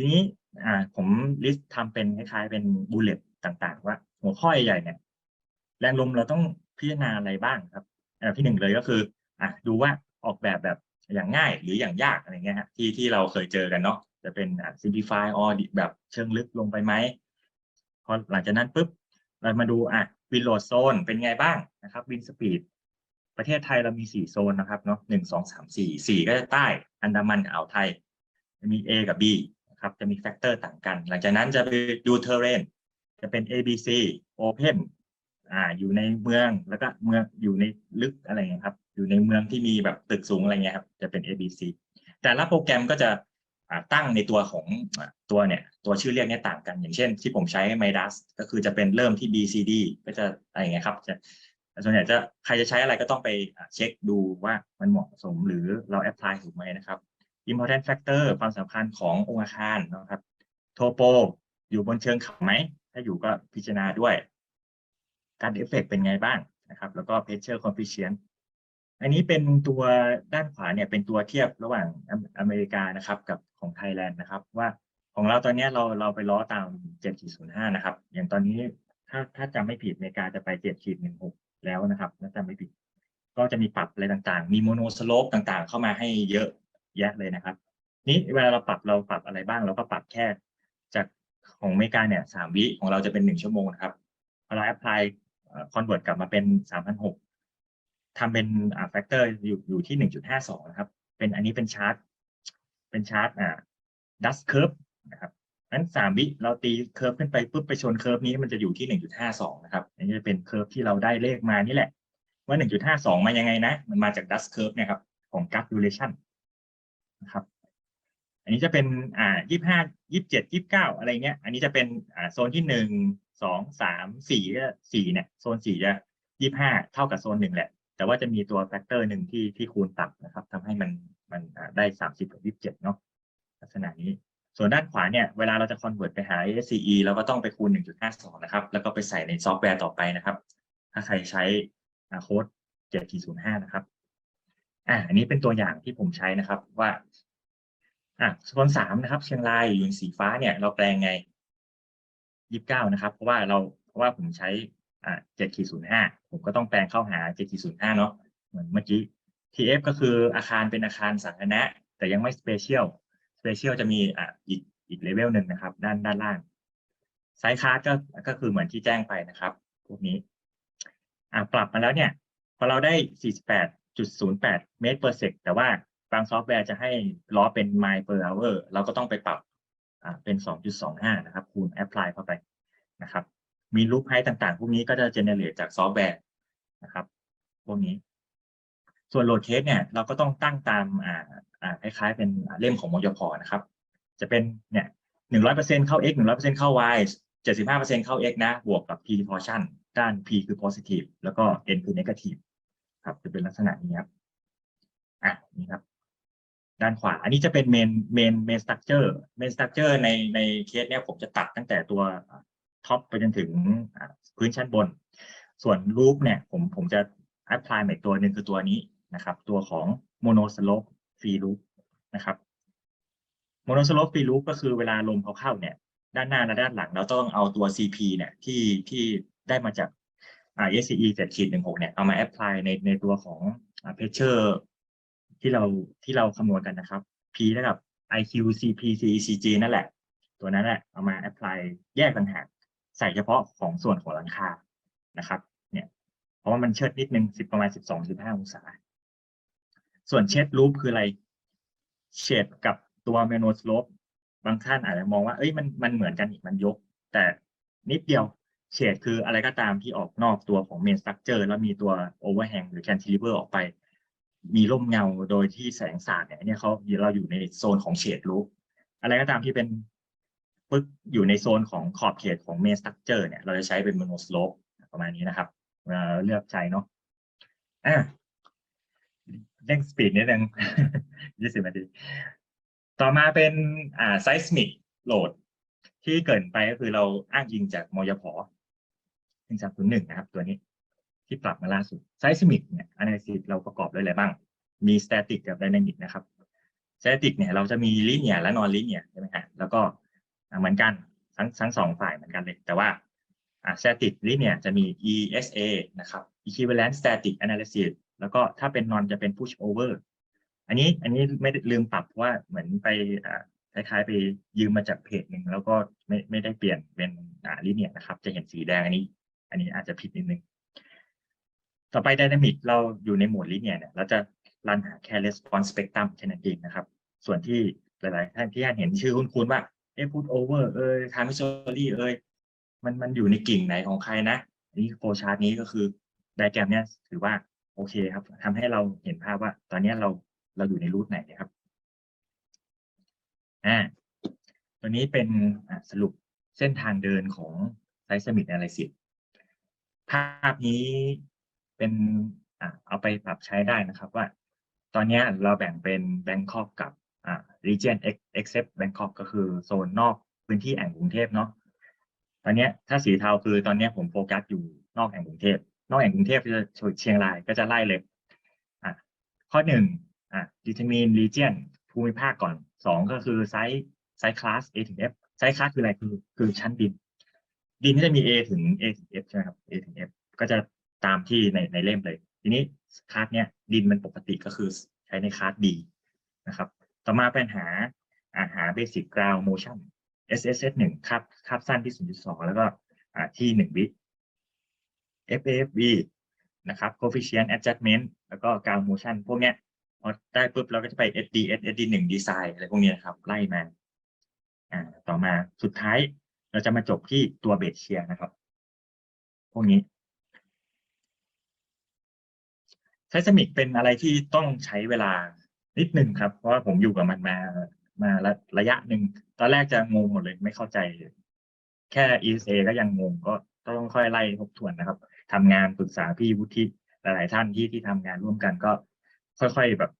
ทีนี้ผมลิสต์ทำเป็นคล้ายๆ เป็นบูลเลตต่างๆ ว่า หัวข้อใหญ่ๆเนี่ยแรงลมเราต้องพิจารณาอะไรบ้างครับอันดับที่หนึ่งเลยก็คืออะดูว่าออกแบบแบบอย่างง่ายหรืออย่างยากอะไรเงี้ยฮะที่ที่เราเคยเจอกันเนาะจะเป็นอะ simplify or แบบเชิงลึกลงไปไหมพอหลังจากนั้นปุ๊บ เรามาดูอะวินโหลดโซนเป็นไงบ้างนะครับวินสปีดประเทศไทยเรามีสี่โซนนะครับเนาะหนึ่งสองสามสี่สี่ก็จะใต้อันดามันอ่าวไทย มี A กับ B นะครับจะมีแฟกเตอร์ต่างกัน หลังจากนั้นจะไปดูเทเรนจะเป็น A B C Open อ่าอยู่ในเมืองแล้วก็เมืองอยู่ในลึกอะไรเงี้ยครับ อยู่ในเมืองที่มีแบบตึกสูงอะไรเงี้ยครับจะเป็น A B C แต่ละโปรแกรมก็จะตั้งในตัวของตัวเนี่ยตัวชื่อเรียกเนี่ยต่างกัน อย่างเช่น ที่ผมใช้ Midas ก็คือจะเป็นเริ่มที่ B C D ก็จะอะไรเงี้ยครับจะส่วนใหญ่จะใครจะใช้อะไรก็ต้องไปเช็คดูว่ามันเหมาะสมหรือเราแอพพลายถูกไหมนะครับ important factor ความสำคัญขององค์อาคารนะครับ โทโป อยู่บนเชิงเขาไหม ถ้าอยู่ก็พิจารณาด้วย การเอฟเฟกเป็นไงบ้างนะครับ แล้วก็ pressure coefficient อันนี้เป็นตัวด้านขวาเนี่ยเป็นตัวเทียบระหว่างอเมริกานะครับกับของไทยแลนด์นะครับ ว่าของเราตอนนี้เราเราไปล้อตาม 7.05 นะครับ อย่างตอนนี้ถ้าถ้าจำไม่ผิดอเมริกาจะไป 7.16 แล้วนะครับถ้าจำไม่ผิด ก็จะมีปรับอะไรต่างๆ มีโมโนสโลปต่างๆ เข้ามาให้เยอะ แยะเลยนะครับ นี่เวลาเราปรับเราปรับอะไรบ้าง เราก็ปรับแค่ จากของอเมริกาเนี่ยสามวิของเราจะเป็นหนึ่งชั่วโมงนะครับพอเราแอพพลายคอนเวิร์ตกลับมาเป็นสามพันหกทำเป็นอ่าแฟกเตอร์อยู่อยู่ที่หนึ่งจุดห้าสองนะครับ เป็นอันนี้เป็นชาร์ตเป็นชาร์ตอ่าดัสเคิร์ฟนะครับนั้นสามวิเราตีเคิร์ฟขึ้นไปปุ๊บไปชนเคิร์ฟนี้มันจะอยู่ที่หนึ่งจุดห้าสองนะครับอันนี้จะเป็นเคิร์ฟที่เราได้เลขมานี่แหละ ว่าหนึ่งจุดห้าสองมายังไงนะ มันมาจากดัสเคิร์ฟเนี่ยครับของกั d ดูเลชัน นะครับ อันนี้จะเป็นอ่ายี่ห้ายี่เจ็ดยี่เก้าอะไรเงี้ย อันนี้จะเป็นอ่าโซนที่หนึ่งสองสามสี่ก็สี่เนี่ยโซนสี่จะยี่ห้าเท่ากับโซนหนึ่งแหละ แต่ว่าจะมีตัวแฟกเตอร์หนึ่งที่ที่คูณตับนะครับทำให้มันมันได้สามสิบกับยี่สิบเจ็ดเนาะลักษณะนี้ส่วนด้านขวาเนี่ยเวลาเราจะคอนเวิร์ตไปหา SCE เราก็ต้องไปคูณ 1.52 นะครับ แล้วก็ไปใส่ในซอฟต์แวร์ต่อไปนะครับ ถ้าใครใช้อ่าโค้ด7.05 นะครับ อ่าอันนี้เป็นตัวอย่างที่ผมใช้นะครับว่าอะโซนสามนะครับ เชียงรายอยู่ในสีฟ้าเนี่ย เราแปลงไงยี่สิบเก้านะครับ เพราะว่าเราเพราะว่าผมใช้อ่าเจ็ดขีดศูนย์ห้าผมก็ต้องแปลงเข้าหาเจ็ดขีดศูนย์ห้าเนาะเหมือนเมื่อกี้ TF ก็คืออาคารเป็นอาคารสาธารณะ แต่ยังไม่ special special จะมีอ่าอีกอีกเลเวลหนึ่งนะครับ ด้านด้านล่างไซส์คาร์ดก็ก็คือเหมือนที่แจ้งไปนะครับพวกนี้อ่าปรับมาแล้วเนี่ย พอเราได้สี่สิบแปด 48.08 เมตร per sec แต่ว่าบางซอฟต์แวร์จะให้ล้อเป็น mile per hour เราก็ต้องไปปรับอ่าเป็น 2.25 นะครับ คูณ apply เข้าไปนะครับ มีลูปให้ต่างๆ พวกนี้ก็จะ generate จากซอฟต์แวร์นะครับ พวกนี้ ส่วนโหลดเคสเนี่ย เราก็ต้องตั้งตามอ่าอ่าคล้ายๆ เป็นเล่มของมยพนะครับ จะเป็นเนี่ย100%เข้า x 100%เข้า y 75%เข้า x นะ บวกกับ p portion ด้าน p คือ positive แล้วก็ n คือ negative ครับ จะเป็นลักษณะนี้ครับอะนี่ครับ ด้านขวา อันนี้จะเป็น main main main structure main structure ในในเคสเนี่ยผมจะตัดตั้งแต่ตัวท็อปไปจนถึงพื้นชั้นบน ส่วน loop เนี่ยผมผมจะ apply ใหม่ตัวหนึ่งคือตัวนี้นะครับ ตัวของ monoslope free loop นะครับ monoslope free loop ก็คือเวลาลมเขาเข้าเนี่ย ด้านหน้าและด้านหลังเราต้องเอาตัว CP เนี่ยที่ที่ได้มาจาก อ่า SCE 7ขีด16เนี่ยเอามา apply ในในตัวของอ่า pressure ที่เราที่เราคำนวณกันนะครับ P เท่ากับ IQ CP CECG นั่นแหละ ตัวนั้นแหละเอามา apply แยกต่างหากใส่เฉพาะของส่วนของหลังคานะครับเนี่ยเพราะว่ามันเชิดนิดนึงสิบประมาณ12-15องศา ส่วนเช็ดรูปคืออะไรเฉดกับตัวเมโนสโลปบางท่านอาจจะมองว่าเอ้ยมันมันเหมือนกันอีกมันยก แต่นิดเดียว เฉดคืออะไรก็ตามที่ออกนอกตัวของเมนสตรัคเจอร์แล้วมีตัวโอเวอร์แฮงหรือแคนติลิเวอร์ออกไป มีร่มเงาโดยที่แสงสาดเนี่ยเนี่ยเขาเราอยู่ในโซนของเฉดรูปอะไรก็ตามที่เป็นปึ๊กอยู่ในโซนของขอบเขตของเมนสตรัคเจอร์เนี่ยเราจะใช้เป็นโมโนสโลปประมาณนี้นะครับเวลาเลือกใช้เนาะอะเร่งสปีดนิดนึงยี่สิบนาที ต่อมาเป็นอ่าไซส์มิกโหลดที่เกินไปก็คือเราอ้างอิงจากมยพ หนึ่งสามศูนย์หนึ่งนะครับ ตัวนี้ที่ปรับมาล่าสุดไซสมิกเนี่ยอนาลิซิสเราประกอบด้วยอะไรบ้าง มีสแตติกกับไดนามิกนะครับ static เนี่ยเราจะมี linear และ non linear ใช่ไหมฮะแล้วก็เหมือนกันทั้งทั้งสองฝ่ายเหมือนกันเลย แต่ว่าอ่า static linear จะมี ESA นะครับ equivalent static analysis แล้วก็ถ้าเป็น non จะเป็น push over อันนี้อันนี้ไม่ลืมปรับเพราะว่าเหมือนไปอ่าคล้ายๆไปยืมมาจากเพจหนึ่งแล้วก็ไม่ไม่ได้เปลี่ยนเป็นอ่า linear นะครับ จะเห็นสีแดงอันนี้ อันนี้อาจจะผิดนิดนึง ต่อไป Dynamic เราอยู่ในโหมด linear เนี่ยเราจะรันหาแค่ response spectrum แค่นั้นเองนะครับ ส่วนที่หลาย ๆ ท่านที่ท่านเห็นชื่อคุ้นๆว่าเอ๊ะ put over เอ้ย time history เอ้ยมันมันอยู่ในกิ่งไหนของใครนะ อันนี้โฟชาร์ตนี้ก็คือไดแกรมเนี้ยถือว่าโอเคครับทำให้เราเห็นภาพว่า ตอนนี้เราเราอยู่ในรูทไหนนะครับอ่าตัวนี้เป็นสรุปเส้นทางเดินของ seismic analysis ภาพนี้เป็นอเอาไปปรับใช้ได้นะครับว่า ตอนนี้เราแบ่งเป็นแบงคอกกับอ่า region except Bangkok ก็คือโซนนอกพื้นที่แอ่งกรุงเทพเนาะตอนนี้ถ้าสีเทาคือตอนนี้ผมโฟกัสอยู่นอกแอ่งกรุงเทพนอกแอ่งกรุงเทพจะเชียงรายก็จะไล่เลยอะข้อหนึ่งอะ determine region ภูมิภาคก่อนสองก็คือไซส์ไซส์คลาส A ถึง F ไซส์คลาสคืออะไรคือคือชั้นดิน ดินก็จะมี A ถึง A ถึง F ใช่ไหมครับ A ถึง F ก็จะตามที่ในในเล่มเลย ทีนี้คลาสเนี้ยดินมันปกติก็คือใช้ในคลาส D นะครับ ต่อมาเป็นหาอาหา basic ground motion SSS หนึ่งคาบคาบสั้นที่ 0.2 แล้วก็ที่หนึ่งวิ FAFV นะครับ coefficient adjustment แล้วก็ ground motion พวกเนี้ยพอได้ปุ๊บเราก็จะไป SDS SD หนึ่ง design อะไรพวกเนี้ยนะครับ ไล่มาอ่าต่อมาสุดท้าย เราจะมาจบที่ตัวเบสเชียร์นะครับ พวกนี้ไซสมิกเป็นอะไรที่ต้องใช้เวลานิดนึงครับ เพราะว่าผมอยู่กับมันมามาระระยะหนึ่งตอนแรกจะงงหมดเลยไม่เข้าใจ แค่ ESA ก็ยังงงก็ต้องค่อยไล่ทบทวนนะครับทำงานปรึกษาพี่วุฒิหลาย ๆ ท่านที่ที่ทำงานร่วมกันก็ ค่อยๆแบบ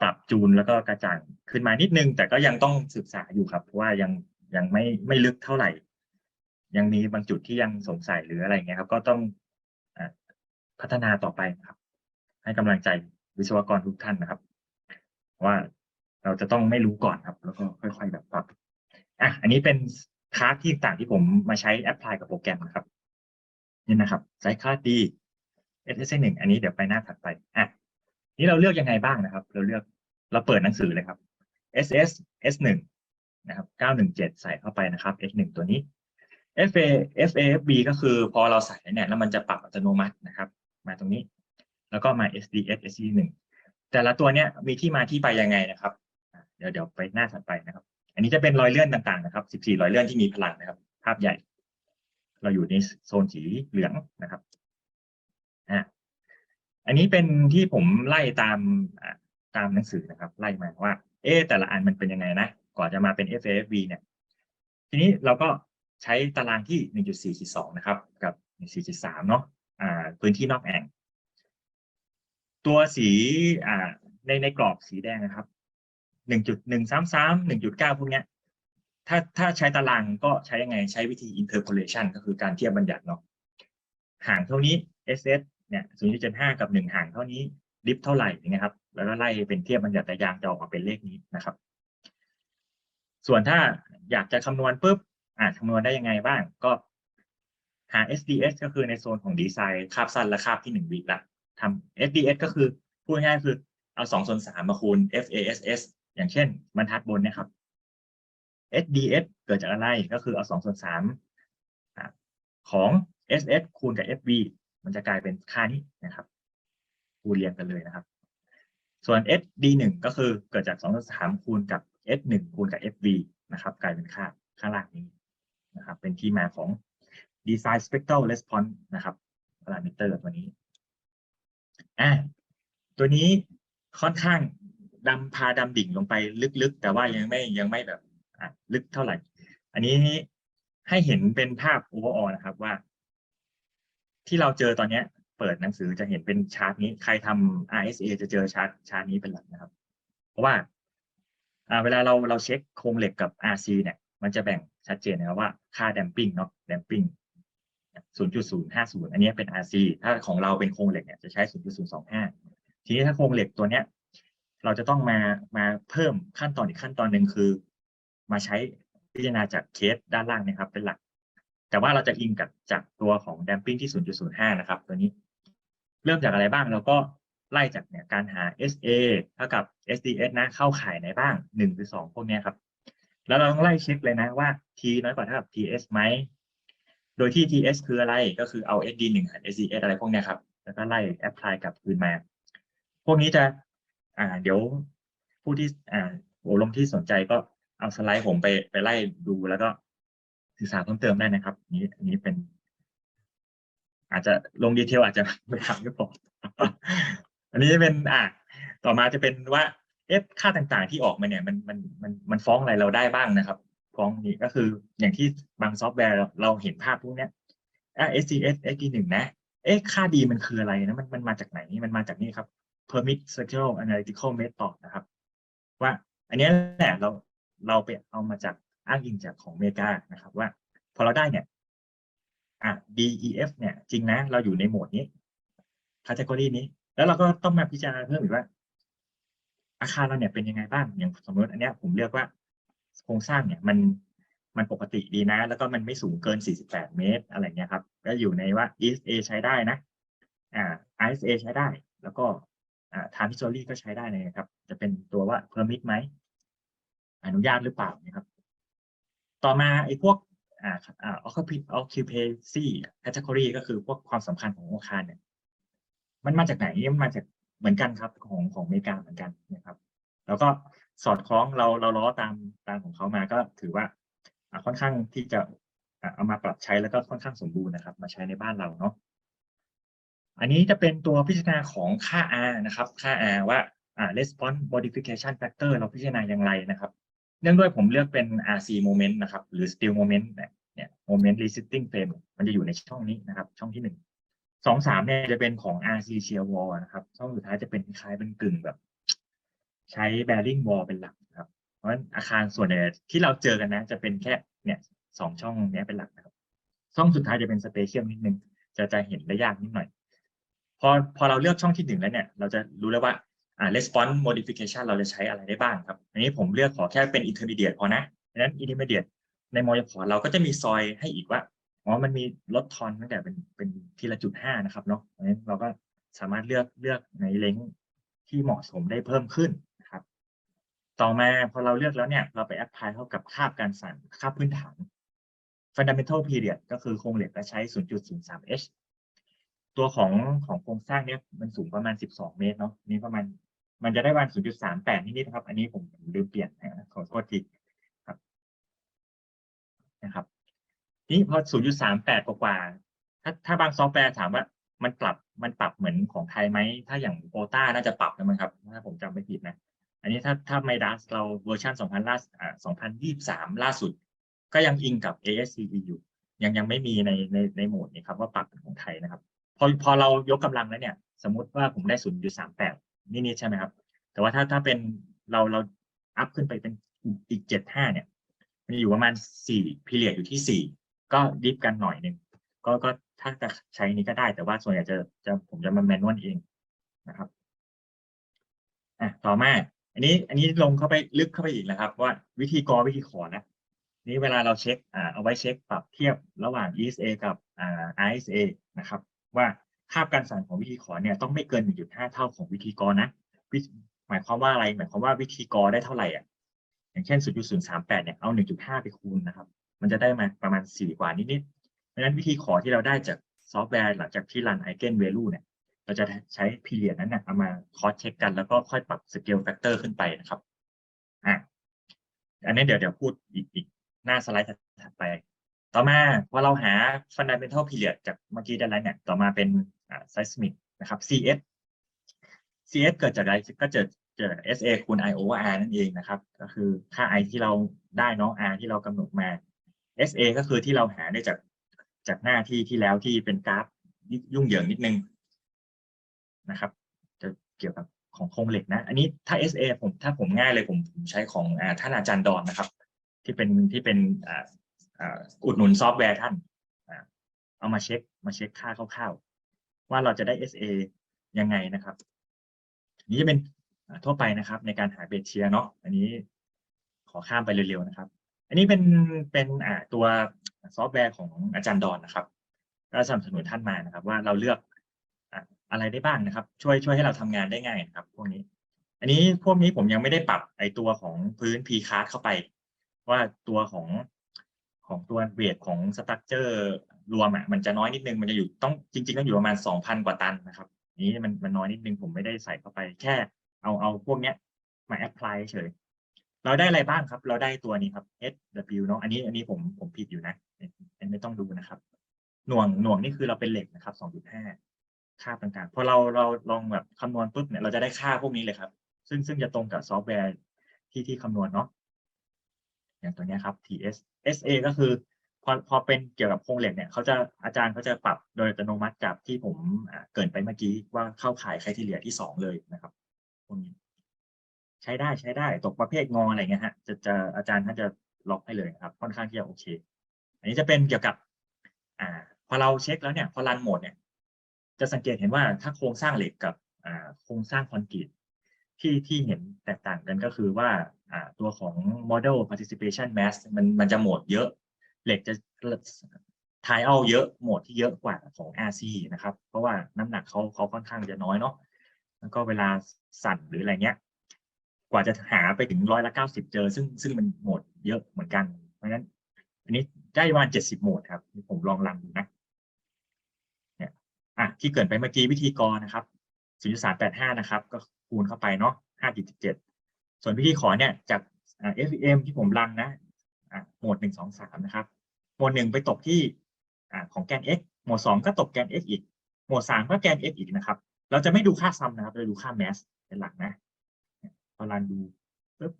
ปรับจูนแล้วก็กระจ่างขึ้นมานิดนึง แต่ก็ยังต้องศึกษาอยู่ครับเพราะว่ายัง ยังไม่ไม่ลึกเท่าไหร่ ยังมีบางจุดที่ยังสงสัยหรืออะไรเงี้ยครับ ก็ต้องอพัฒนาต่อไปครับ ให้กำลังใจวิศวกรทุกท่านนะครับ ว่าเราจะต้องไม่รู้ก่อนครับ แล้วก็ค่อย ๆ แบบปรับอะอันนี้เป็นคลาสที่ต่างที่ผมมาใช้แอพพลายกับโปรแกรมนะครับนี่นะครับไซคลาสดี S S หนึ่งอันนี้เดี๋ยวไปหน้าถัดไปอะนี่เราเลือกยังไงบ้างนะครับ เราเลือกเราเปิดหนังสือเลยครับ S S S หนึ่ง นะครับเก้าหนึ่งเจ็ดใส่เข้าไปนะครับ S หนึ่งตัวนี้ F A F A F B ก็คือพอเราใส่เนี่ยแล้วมันจะปรับอัตโนมัตินะครับ มาตรงนี้ แล้วก็มา S D S S D หนึ่งแต่ละตัวเนี้ยมีที่มาที่ไปยังไงนะครับ เดี๋ยวเดี๋ยวไปหน้าถัดไปนะครับ อันนี้จะเป็นรอยเลื่อนต่างๆ นะครับ 14 รอยเลื่อนที่มีพลังนะครับ ภาพใหญ่ เราอยู่ในโซนสีเหลืองนะครับอะอันนี้เป็นที่ผมไล่ตามตามหนังสือนะครับ ไล่มาว่า เอ๊ะแต่ละอันมันเป็นยังไงนะ ก่อนจะมาเป็น FAFV เนี่ย ทีนี้เราก็ใช้ตารางที่ 1.4.2 นะครับ กับ 1.4.3 เนาะอ่าพื้นที่นอกแอ่ง ตัวสีอ่าในในกรอบสีแดงนะครับหนึ่งจุดหนึ่งสามสามหนึ่งจุดเก้าพวกเนี้ย ถ้าถ้าใช้ตารางก็ใช้ยังไงใช้วิธี interpolation ก็คือการเทียบบัญญัติเนาะห่างเท่านี้ SS เนี่ย0.75 กับ 1 ห่างเท่านี้ ดิฟเท่าไหร่อย่างเงี้ยครับ แล้วก็ไล่เป็นเทียบบัญญัติแต่ยางจะออกมาเป็นเลขนี้นะครับ ส่วนถ้าอยากจะคำนวณปุ๊บอ่าคำนวณได้ยังไงบ้าง ก็หา SDS ก็คือในโซนของดีไซน์คาบสั้นและคาบที่หนึ่งวิละทำ SDS ก็คือพูดง่ายๆคือเอาสองส่วนสามมาคูณ FASS อย่างเช่นบรรทัดบนนะครับ SDS เกิดจากอะไรก็คือเอาสองส่วนสามของ SS คูณกับ FV มันจะกลายเป็นค่านี้นะครับคูณเรียงกันเลยนะครับ ส่วน SD 1 ก็คือเกิดจากสองส่วนสามคูณกับ S 1 คูณกับ FV นะครับกลายเป็นค่าข้างล่างนี้นะครับเป็นที่มาของ Design Spectral Response นะครับพารามิเตอร์ตัวนี้อ่าตัวนี้ค่อนข้างดำพาดำดิ่งลงไปลึกๆ แต่ว่ายังไม่ยังไม่แบบอะลึกเท่าไหร่ อันนี้ให้เห็นเป็นภาพ overall นะครับว่า ที่เราเจอตอนเนี้ยเปิดหนังสือจะเห็นเป็นชาร์ตนี้ ใครทำ RSA จะเจอชาร์ตชาร์ตนี้เป็นหลักนะครับ เพราะว่า เวลาเราเราเช็คโครงเหล็กกับ RC เนี่ย มันจะแบ่งชัดเจนนะครับว่าค่า damping เนาะ damping 0.050 อันนี้เป็น RC ถ้าของเราเป็นโครงเหล็กเนี่ยจะใช้ 0.025 ทีนี้ถ้าโครงเหล็กตัวเนี้ย เราจะต้องมามาเพิ่มขั้นตอนอีกขั้นตอนหนึ่งคือ มาใช้พิจารณาจากเคสด้านล่างนะครับ เป็นหลัก แต่ว่าเราจะอิงกับจากตัวของ damping ที่ 0.05 นะครับ ตัวนี้ เริ่มจากอะไรบ้างเราก็ ไล่จากเนี่ยการหา SA เท่ากับ SDS นะเข้าข่ายไหนบ้างหนึ่งหรือสองพวกนี้ครับ แล้วเราต้องไล่เช็คเลยนะว่า T น้อยกว่าเท่ากับ TS ไหมโดยที่ TS คืออะไรก็คือเอา SD 1หาร SDS อะไรพวกนี้ครับ แล้วก็ไล่ apply กลับคืนมา พวกนี้จะอ่าเดี๋ยวผู้ที่อ่าโอบรมที่สนใจก็เอาสไลด์ผมไปไปไล่ดูแล้วก็ศึกษาเพิ่มเติมได้นะครับ นี้อันนี้เป็น อาจจะลงดีเทลอาจจะไม่ทำไม่พอ อันนี้เป็นอ่าต่อมาจะเป็นว่าเอ๊ะค่าต่างๆที่ออกมาเนี่ยมันมันมันมันฟ้องอะไรเราได้บ้างนะครับ ฟ้องนี้ก็คืออย่างที่บางซอฟต์แวร์เราเห็นภาพพวกเนี้ยอ่า SCS SD หนึ่งนะเอ๊ะค่าดีมันคืออะไรนะมันมันมาจากไหนมันมาจากนี่ครับ permit structural analytical method นะครับ ว่าอันนี้แหละเราเราไปเอามาจากอ้างอิงจากของเมกานะครับ ว่า พอเราได้เนี่ยอะ DEF เนี่ย จริงนะ เราอยู่ในโหมดนี้ category นี้ แล้วเราก็ต้องมาพิจารณาเพิ่มอีกว่า อาคารเราเนี่ยเป็นยังไงบ้างอย่างสมมติอันเนี้ยผมเลือกว่าโครงสร้างเนี่ยมันมันปกติดีนะ แล้วก็มันไม่สูงเกิน 48 เมตร อะไรเงี้ยครับ ก็อยู่ในว่า ESA ใช้ได้นะอ่า ISA ใช้ได้ แล้วก็อ่า time history ก็ใช้ได้เลยครับ จะเป็นตัวว่า permit ไหม อนุญาตหรือเปล่านะครับ ต่อมาไอ้พวกอ่าอ่า occupancy category ก็คือพวกความสำคัญของอาคารเนี่ย มันมาจากไหนมันมาจากเหมือนกันครับของของอเมริกาเหมือนกันนะครับ แล้วก็สอดคล้องเราเราล้อตามตามของเขามาก็ถือว่าค่อนข้างที่จะเอามาปรับใช้แล้วก็ค่อนข้างสมบูรณ์นะครับ มาใช้ในบ้านเราเนาะอันนี้จะเป็นตัวพิจารณาของค่า R นะครับ ค่า R ว่าอ่า response modification factor เราพิจารณาอย่างไรนะครับ เนื่องด้วยผมเลือกเป็น RC moment นะครับ หรือ steel moment นี่ยเนี่ย moment resisting frame มันจะอยู่ในช่องนี้นะครับ ช่องที่หนึ่ง สองสามเนี่ยจะเป็นของ RC shear wall นะครับช่องสุดท้ายจะเป็นคล้ายเป็นกึ่งแบบ ใช้ bearing wall เป็นหลักครับ เพราะฉะนั้นอาคารส่วนใหญ่ที่เราเจอกันนะ จะเป็นแค่เนี่ยสองช่องนี้เป็นหลักนะครับ ช่องสุดท้ายจะเป็น spatial นิดนึงจะจะเห็นได้ยากนิดหน่อย พอพอเราเลือกช่องที่หนึ่งแล้วเนี่ย เราจะรู้แล้วว่าอ่า response modification เราจะใช้อะไรได้บ้างครับ อันนี้ผมเลือกขอแค่เป็น intermediate พอนะดังนั้น intermediate ในมอยพอเราก็จะมีซอยให้อีกว่า อ๋อมันมีลดทอนตั้งแต่เป็นเป็นทีละจุดห้านะครับเนาะเพราะฉะนั้นเราก็สามารถเลือกเลือกในเลงที่เหมาะสมได้เพิ่มขึ้นนะครับ ต่อมาพอเราเลือกแล้วเนี่ย เราไปแอพพลายเข้ากับคาบการสั่นคาบพื้นฐาน fundamental period ก็คือโครงเหล็กและใช้ 0.03 h ตัวของของโครงสร้างเนี่ยมันสูงประมาณ 12 เมตรเนาะนี่ประมาณมันจะได้ประมาณ0.38 นิดๆนะครับ อันนี้ผมผมลืมเปลี่ยนนะขอโทษทีครับนะครับ นี่พอ 0.38 กว่าๆถ้าถ้าบางซอฟต์แวร์ถามว่ามันปรับมันปรับเหมือนของไทยไหม ถ้าอย่างโอต้าน่าจะปรับนะมั้งครับ ถ้าผมจำไม่ผิดนะ อันนี้ถ้าถ้าไมดัสเราเวอร์ชัน2000ล่าอ่า2023 ล่าสุด ก็ยังอิงกับ ASCE อยู่ ยังยังไม่มีในในในโหมดนี้ครับว่าปรับเป็นของไทยนะครับ พอพอเรายกกำลังแล้วเนี่ย สมมุติว่าผมได้ 0.38นิดๆใช่ไหมครับ แต่ว่าถ้าถ้าเป็นเราเราอัพขึ้นไปเป็นอีก 75 เนี่ย มันอยู่ประมาณ4พีเรียดอยู่ที่ 4 ก็ดิฟกันหน่อยหนึ่งก็ก็ถ้าจะใช้นี้ก็ได้แต่ว่าส่วนใหญ่จะจะผมจะมาแมนนวลเองนะครับอะต่อมา อันนี้อันนี้ลงเข้าไปลึกเข้าไปอีกนะครับ ว่าวิธีกรวิธีขอนะ นี่เวลาเราเช็คอ่าเอาไว้เช็คปรับเทียบระหว่าง ESA กับอ่า ISA นะครับ ว่าค่าการสั่นของวิธีขอเนี่ยต้องไม่เกิน 1.5 เท่าของวิธีกรนะหมายความว่าอะไรหมายความว่าวิธีกรได้เท่าไหร่อะอย่างเช่น 0.038 เนี่ยเอา 1.5 ไปคูณนะครับ มันจะได้มาประมาณ 4 กว่านิดๆเพราะฉะนั้นวิธีขอที่เราได้จากซอฟต์แวร์หลังจากที่รัน Eigen Value เนี่ยเราจะใช้ period นั้นนะเอามาคอสเช็คกันแล้วก็ค่อยปรับ scale factor ขึ้นไปนะครับอะอันนี้เดี๋ยวเดี๋ยวพูดอีกอีกหน้าสไลด์ถัดไป ต่อมาพอเราหา fundamental period จากเมื่อกี้ได้แล้วเนี่ยต่อมาเป็นอ่า seismic นะครับ CS CS เกิดจากอะไรก็เกิดเกิด SA คูณ I over R นั่นเองนะครับ ก็คือค่า I ที่เราได้เนาะ R ที่เรากำหนดมา SA ก็คือที่เราหาได้จากจากหน้าที่ที่แล้วที่เป็นกราฟยุ่งเหยิงนิดนึงนะครับ จะเกี่ยวกับของโครงเหล็กนะ อันนี้ถ้า SA ผมถ้าผมง่ายเลยผมผมใช้ของอท่านอาจารย์ดอนนะครับ ที่เป็นที่เป็นอ,อุดหนุนซอฟต์แวร์ท่านอเอามาเช็คมาเช็คค่าคร่าวๆว่าเราจะได้ SA ยังไงนะครับ นี่จะเป็นทั่วไปนะครับ ในการหาเบสเชียเนาะอันนี้ขอข้ามไปเร็วๆนะครับ อันนี้เป็นเป็นอ่าตัวซอฟต์แวร์ของอาจารย์ดอนนะครับก็สนับสนุนท่านมานะครับ ว่าเราเลือกอะไรได้บ้างนะครับ ช่วยช่วยให้เราทำงานได้ง่ายนะครับพวกนี้ อันนี้พวกนี้ผมยังไม่ได้ปรับไอตัวของพื้น p c a r d เข้าไป ว่าตัวของของตัวเวทของสตั๊กเจอร์รวมอะมันจะน้อยนิดนึงมันจะอยู่ต้องจริง ๆ ต้องอยู่ประมาณสองพันกว่าตันนะครับ นี้มันมันน้อยนิดนึงผมไม่ได้ใส่เข้าไป แค่เอาเอาพวกเนี้ยมาแอพพลายเฉย เราได้อะไรบ้างครับ เราได้ตัวนี้ครับ SW เนาะอันนี้อันนี้ผมผมผิดอยู่นะไม่ไม่ต้องดูนะครับ หน่วงหน่วงนี่คือเราเป็นเหล็กนะครับ2.5ค่าต่างๆพอเราเราลองแบบคำนวณปุ๊บเนี่ยเราจะได้ค่าพวกนี้เลยครับ ซึ่งซึ่งจะตรงกับซอฟต์แวร์ที่ที่คำนวณเนาะอย่างตัวนี้ครับ TS SA ก็คือพอพอเป็นเกี่ยวกับโครงเหล็กเนี่ยเขาจะอาจารย์เขาจะปรับโดยอัตโนมัติจากที่ผมเกินไปเมื่อกี้ว่าเข้าข่ายใครที่เหลือที่สองเลยนะครับพวกนี้ ใช้ได้ใช้ได้ตกประเภทงออะไรเงี้ยฮะจะจะอาจารย์ท่านจะล็อกให้เลยครับ ค่อนข้างที่จะโอเค อันนี้จะเป็นเกี่ยวกับ อ่า พอเราเช็คแล้วเนี่ย พอรันโหมดเนี่ย จะสังเกตเห็นว่าถ้าโครงสร้างเหล็กกับอ่าโครงสร้างคอนกรีตที่ที่เห็นแตกต่างกันก็คือว่าอ่าตัวของ model participation mass มันมันจะโหมดเยอะ เหล็กจะทายเอาเยอะโหมดที่เยอะกว่าของ RC นะครับ เพราะว่าน้ำหนักเขาเขาค่อนข้างจะน้อยเนาะแล้วก็เวลาสั่นหรืออะไรเงี้ย กว่าจะหาไปถึงร้อยละเก้าสิบเจอ ซึ่งซึ่งมันโหมดเยอะเหมือนกัน เพราะฉะนั้น อันนี้ได้ประมาณเจ็ดสิบโหมดครับ ผมลองรันดูนะเนี่ยอะที่เกิดไปเมื่อกี้วิธีกรนะครับศูนย์สามแปดห้านะครับ ก็คูณเข้าไปเนาะห้าจุดเจ็ดส่วนวิธีขอเนี่ยจากอ่า FEM ที่ผมรันนะอะโหมดหนึ่งสองสามนะครับโหมดหนึ่งไปตกที่อ่าของแกน x โหมดสองก็ตกแกน x อีก โหมดสามก็แกน x อีกนะครับ เราจะไม่ดูค่าซัมนะครับเราดูค่าแมสเป็นหลักนะ พอรันดูปึ๊บ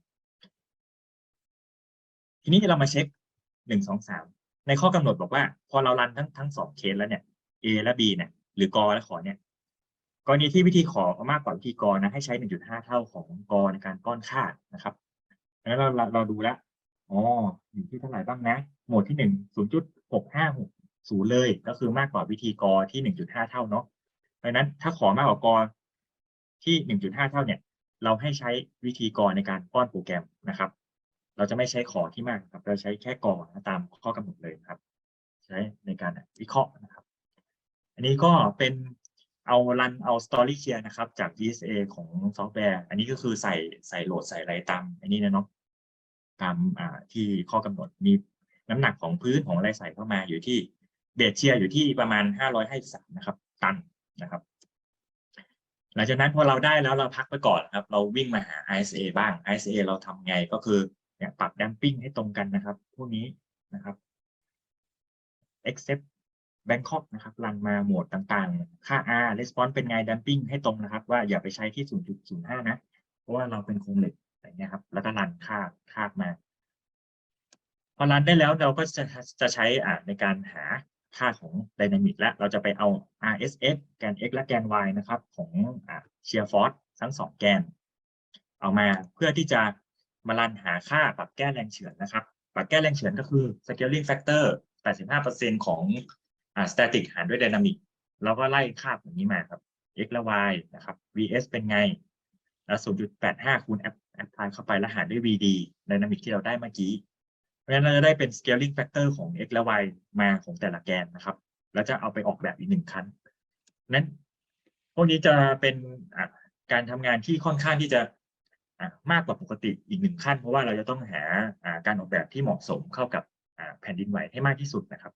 ทีนี้เรามาเช็คหนึ่งสองสามในข้อกำหนดบอกว่า พอเรารันทั้งทั้งสองเคสแล้วเนี่ย A และ B เนี่ยหรือกอและขอเนี่ยกรณีที่วิธีขอมากกว่าวิธีกรนะให้ใช้ 1.5 เท่าของกอในการป้อนค่านะครับแล้วเราเราเราดูแล้วอ๋ออยู่ที่เท่าไหร่บ้างนะ โหมดที่หนึ่งศูนย์จุดหกห้าหกศูนย์เลย ก็คือมากกว่าวิธีกรที่หนึ่งจุดห้าเท่าเนาะดังนั้นถ้าขอมากกว่ากรที่หนึ่งจุดห้าเท่าเนี่ย เราให้ใช้วิธีกรในการป้อนโปรแกรมนะครับ เราจะไม่ใช้ขอที่มากครับ เราใช้แค่กรนะตามข้อกำหนดเลยครับ ใช้ในการวิเคราะห์นะครับ อันนี้ก็เป็นเอารันเอา story clear นะครับ จาก DSA ของซอฟต์แวร์ อันนี้ก็คือใส่ใส่โหลดใส่อะไรตาม อันนี้นะเนาะตามอ่าที่ข้อกำหนดมีน้ำหนักของพื้นของอะไรใส่เข้ามาอยู่ที่เบสเชียร์อยู่ที่ประมาณห้าร้อยห้าสามนะครับ ตันนะครับ หลังจากนั้นพอเราได้แล้วเราพักไปก่อนครับ เราวิ่งมาหา ISA บ้าง ISA เราทำไงก็คือเนี่ยปรับดัมปิ้งให้ตรงกันนะครับพวกนี้นะครับ except Bangkok นะครับรันมาโหมดต่างๆ ค่า R response เป็นไง damping ให้ตรงนะครับ ว่าอย่าไปใช้ที่ 0.05 นะ เพราะว่าเราเป็นโครงเหล็กอะไรเงี้ยครับ แล้วก็รันค่าค่ามา พอรันได้แล้วเราก็จะจะใช้อ่าในการหา ค่าของ Dynamic และเราจะไปเอา RSS แกน x และแกน y นะครับ ของอ่า Shear Force ทั้งสองแกน เอามาเพื่อที่จะมารันหาค่าปรับแก้แรงเฉือนนะครับปรับแก้แรงเฉือนก็คือ scaling factor 85%ของอ่า static หารด้วย dynamic แล้วก็ไล่ค่าแบบนี้มาครับ x และ y นะครับ vs เป็นไง แล้ว 0.85 คูณ app apply เข้าไปแล้วหารด้วย vd dynamic ที่เราได้เมื่อกี้ เพราะฉะนั้นเราจะได้เป็น scaling factor ของ x และ y มาของแต่ละแกนนะครับ แล้วจะเอาไปออกแบบอีกหนึ่งครั้งนั้นพวกนี้จะเป็นการทำงานที่ค่อนข้างที่จะมากกว่าปกติอีกหนึ่งขั้น เพราะว่าเราจะต้องหาอ่การออกแบบที่เหมาะสมเข้ากับแผ่นดินไหวให้มากที่สุดนะครับ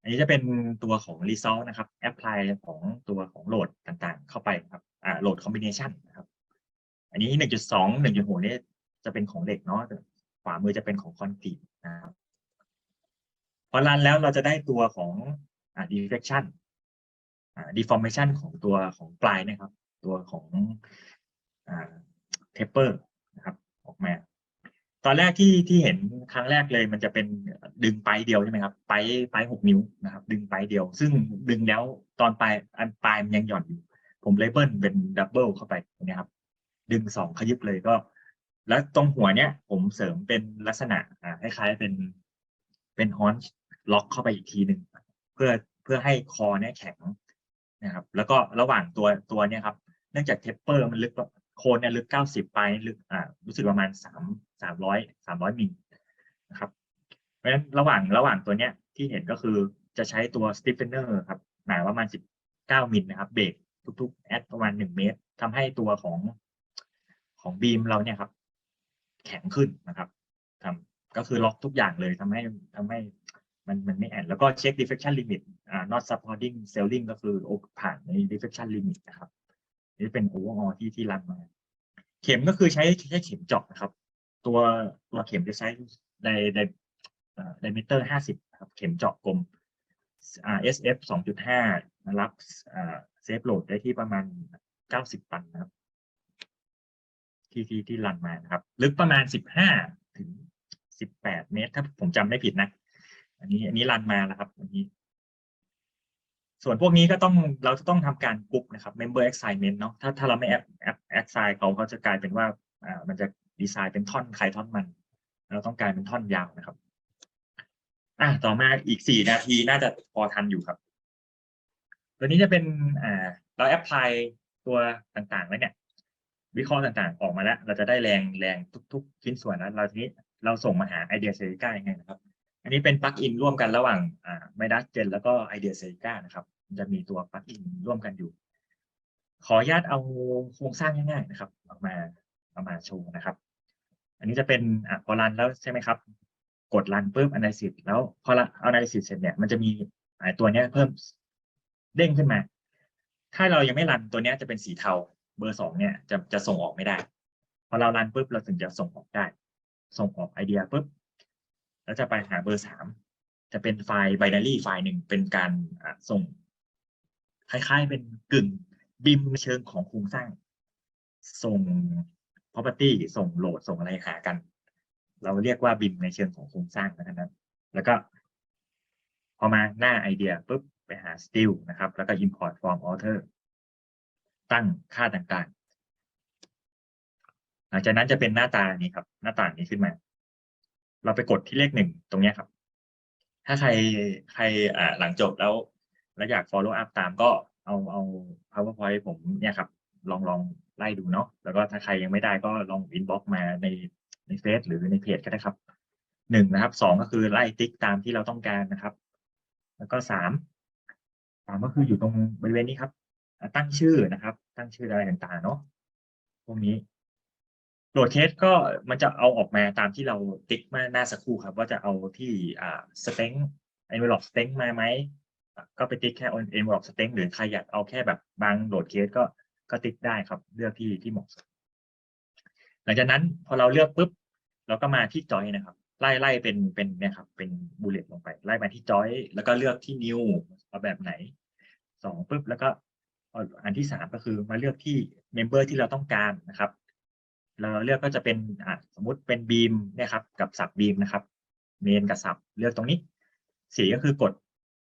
อันนี้จะเป็นตัวของ result นะครับ apply ของตัวของโหลดต่างๆ เข้าไปครับโหลด combination นะครับ อันนี้ 1.2 1.6นี่จะเป็นของเหล็กเนาะ ขวามือจะเป็นของคอนกรีตนะครับพอรันแล้วเราจะได้ตัวของอ่า deflection อ่า deformation ของตัวของปลายนะครับ ตัวของอ่า taper นะครับ ออกมา ตอนแรกที่ที่เห็นครั้งแรกเลย มันจะเป็นดึงไปเดียวใช่ไหมครับ ไปไปหกนิ้วนะครับ ดึงไปเดียว ซึ่งดึงแล้วตอนปลายอันปลายมันยังหย่อนอยู่ ผมเลเบิลเป็นดับเบิลเข้าไปนะครับ ดึงสองขยิบเลยก็ แล้วตรงหัวเนี้ยผมเสริมเป็นลักษณะอ่าคล้ายๆเป็นเป็นฮอนล็อกเข้าไปอีกทีหนึ่งเพื่อเพื่อให้คอเนี่ยแข็งนะครับ แล้วก็ระหว่างตัวตัวเนี้ยครับในนื่องจากเทปเปอร์มันลึกโคนเนี่ยลึกเก้าสิบไปลึกอ่ารู้สึกประมาณสามสามร้อยสามร้อยมิลนะครับเพราะฉะนั้นระหว่างระหว่างตัวเนี้ยที่เห็นก็คือจะใช้ตัวสติฟเฟนเนอร์ครับหนาประมาณสิบเก้ามิลนะครับเบรกทุกๆแอดประมาณหนึ่งเมตรทำให้ตัวของของบีมเราเนี่ยครับ แข็งขึ้นนะครับทำก็คือล็อกทุกอย่างเลยทำให้ทำให้มันมันไม่แอนแล้วก็เช็ค deflection limit อ่า not supporting selling ก็คือโอผ่านใน deflection limit นะครับนี่เป็น overall ที่ที่รันมา เข็มก็คือใช้ใช้เข็มเจาะนะครับ ตัวตัวเข็มจะใช้ในในไดมิเตอร์ห้าสิบครับเข็มเจาะกลม SF สองจุดห้ารับเซฟโหลดได้ที่ประมาณเก้าสิบตันนะครับ ที่ที่ที่รันมานะครับ ลึกประมาณสิบห้าถึงสิบแปดเมตร ถ้าผมจำไม่ผิดนะ อันนี้อันนี้รันมาแล้วครับอันนี้ ส่วนพวกนี้ก็ต้องเราจะต้องทำการกรุ๊ปนะครับ member assignment เนาะถ้าถ้าเราไม่แอดแอด assign เขาก็จะกลายเป็นว่าอ่ามันจะดีไซน์เป็นท่อนใครท่อนมัน เราต้องกลายเป็นท่อนยาวนะครับอะต่อมาอีกสี่นาทีน่าจะพอทันอยู่ครับ ตัวนี้จะเป็นอ่าเราแอพพลายตัวต่างๆแล้วเนี่ย วิเคราะห์ต่างๆ ออกมาแล้ว เราจะได้แรงแรงทุกๆชิ้นส่วนแล้วเราทีนี้เราส่งมาหาไอเดียเซริก้ายังไงนะครับ อันนี้เป็นปลั๊กอินร่วมกันระหว่างอ่าไมดัสเจนแล้วก็ไอเดียเซริก้านะครับ จะมีตัวปลั๊กอินร่วมกันอยู่ ขออนุญาตเอาโครงสร้างง่ายๆนะครับเอามาเอามาโชว์นะครับ อันนี้จะเป็นอะพอรันแล้วใช่ไหมครับ กดรันปุ๊บ analysis แล้วพอละ analysis เสร็จเนี่ยมันจะมีไอตัวเนี้ยเพิ่มเด้งขึ้นมา ถ้าเรายังไม่รันตัวเนี้ยจะเป็นสีเทา เบอร์สองเนี่ยจะจะส่งออกไม่ได้พอเรารันปุ๊บเราถึงจะส่งออกได้ ส่งออกไอเดียปุ๊บแล้วจะไปหาเบอร์สามจะเป็นไฟล์ binary ไฟล์หนึ่งเป็นการส่ง คล้ายๆเป็นกึ่งบิมเชิงของโครงสร้าง ส่ง property ส่งโหลดส่งอะไรหากัน เราเรียกว่าบิมในเชิงของโครงสร้างนะครับแล้วก็ พอมาหน้าไอเดียปุ๊บไปหา still นะครับ แล้วก็ import from author ตั้งค่าต่างๆ หลังจากนั้นจะเป็นหน้าตานี้ครับ หน้าต่างนี้ขึ้นมา เราไปกดที่เลขหนึ่งตรงนี้ครับ ถ้าใครใครหลังจบแล้ว แล้วอยาก follow up ตามก็เอาเอา powerpoint ผมเนี่ยครับ ลองลองไล่ดูเนาะแล้วก็ถ้าใครยังไม่ได้ก็ลอง inbox มาในในเฟซหรือในเพจก็ได้ครับหนึ่งนะครับสองก็คือไล่ติ๊กตามที่เราต้องการนะครับ แล้วก็สามสามก็คืออยู่ตรงบริเวณนี้ครับ ตั้งชื่อนะครับ ตั้งชื่ออะไรต่างๆเนาะพวกนี้โหลดเคสก็มันจะเอาออกมาตามที่เราติ๊กมาหน้าสักครู่ครับ ว่าจะเอาที่อ่าสเต็งไอเวลอกสเต็งมาไหมก็ไปติ๊กแค่เอเวลอกสเต็งหรือใครอยากเอาแค่แบบบางโหลดเคสก็ก็ติ๊กได้ครับ เลือกที่ที่เหมาะสมหลังจากนั้นพอเราเลือกปุ๊บเราก็มาที่จอยนะครับ ไล่ไล่เป็นเป็นเนี่ยครับ เป็นบูเลตลงไป ไล่มาที่จอยแล้วก็เลือกที่นิวเอาแบบไหนสองปุ๊บแล้วก็ อันที่สามก็คือมาเลือกที่เมมเบอร์ที่เราต้องการนะครับ เราเลือกก็จะเป็นสมมติเป็นบีมนี่ยครับ กับสับบีมนะครับเมนกับสับเลือกตรงนี้สี่ก็คือกด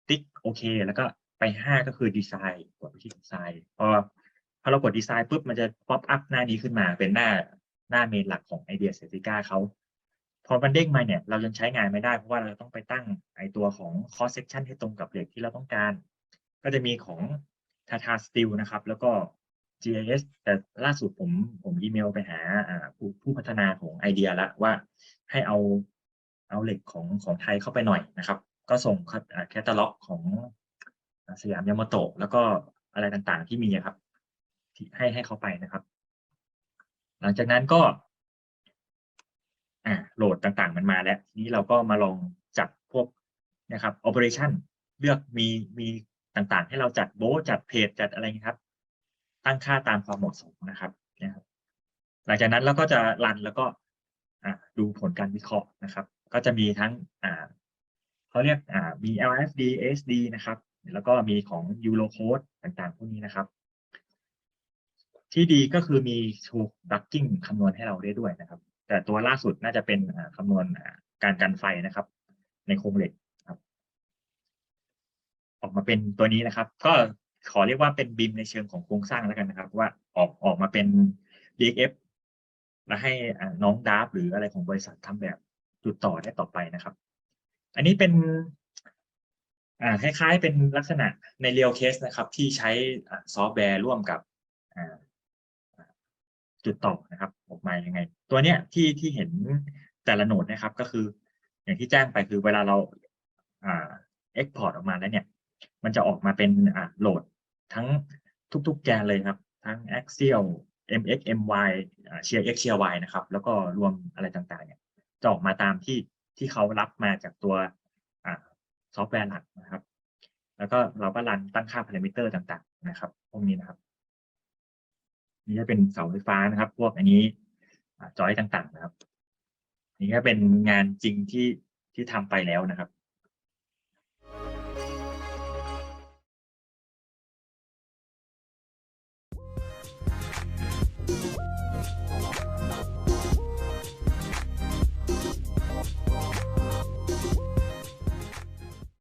ติ๊กโอเค แล้วก็ไปห้าก็คือดีไซน์กดไปที่ดีไซน์พอพอเรากดดีไซน์ปุ๊บมันจะป๊อปอัพหน้านี้ขึ้นมาเป็นหน้าหน้าเมนหลักของไอเดียเซติก้าเขาพอมันเด้งมาเนี่ย เรายังใช้งานไม่ได้เพราะว่าเราต้องไปตั้งไอตัวของ cross section ให้ตรงกับเลขที่เราต้องการ ก็จะมีของ Tata Steel นะครับ แล้วก็ GIS แต่ล่าสุดผมผมอีเมลไปหาผู้ผู้พัฒนาของไอเดียละว่าให้เอาเอาเหล็กของของไทยเข้าไปหน่อยนะครับ ก็ส่งแคตตาล็อกของสยามยามาโตะแล้วก็อะไรต่างๆที่มีครับที่ให้ให้เขาไปนะครับ หลังจากนั้นก็อ่าโหลดต่างๆ มันมาแล้ว ทีนี้เราก็มาลองจัดพวกนะครับ operation เลือกมีมี ต่างๆ ให้เราจัดโบจัดเพจจัดอะไรอย่างนี้ครับ ตั้งค่าตามความเหมาะสมนะครับนะครับ หลังจากนั้นเราก็จะรันแล้วก็ดูผลการวิเคราะห์นะครับ ก็จะมีทั้งเขาเรียกมี LFD SD นะครับ แล้วก็มีของ Eurocode ต่างๆ พวกนี้นะครับ ที่ดีก็คือมี True Ducking คำนวณให้เราได้ด้วยนะครับ แต่ตัวล่าสุดน่าจะเป็นคำนวณการกันไฟนะครับ ในโครงเหล็ก ออกมาเป็นตัวนี้นะครับ ก็ขอเรียกว่าเป็นบิมในเชิงของโครงสร้างแล้วกันนะครับ ว่าออกออกมาเป็น DXF แล้วให้น้องดาฟหรืออะไรของบริษัททำแบบจุดต่อได้ต่อไปนะครับ อันนี้เป็นอ่าคล้ายๆเป็นลักษณะในเรียลเคสนะครับ ที่ใช้ซอฟต์แวร์ร่วมกับจุดต่อนะครับ ออกมายังไง ตัวเนี้ยที่ที่เห็นแต่ละโหนดนะครับ ก็คือ อย่างที่แจ้งไปคือเวลาเราอ่า export ออกมาแล้วเนี่ย มันจะออกมาเป็นอ่าโหลดทั้งทุกๆ แกนเลยครับ ทั้ง axial mx my อ่า shear x shear y นะครับ แล้วก็รวมอะไรต่างๆเนี่ยจะออกมาตามที่ที่เขารับมาจากตัวอซอฟต์แวร์หลักนะครับ แล้วก็เราก็รันตั้งค่าพารามิเตอร์ต่างๆ นะครับ พวกนี้นะครับนี่จะเป็นเสาไฟฟ้านะครับ พวกอันนี้จอยต่างๆ นะครับ นี่ก็เป็นงานจริงที่ที่ทำไปแล้วนะครับ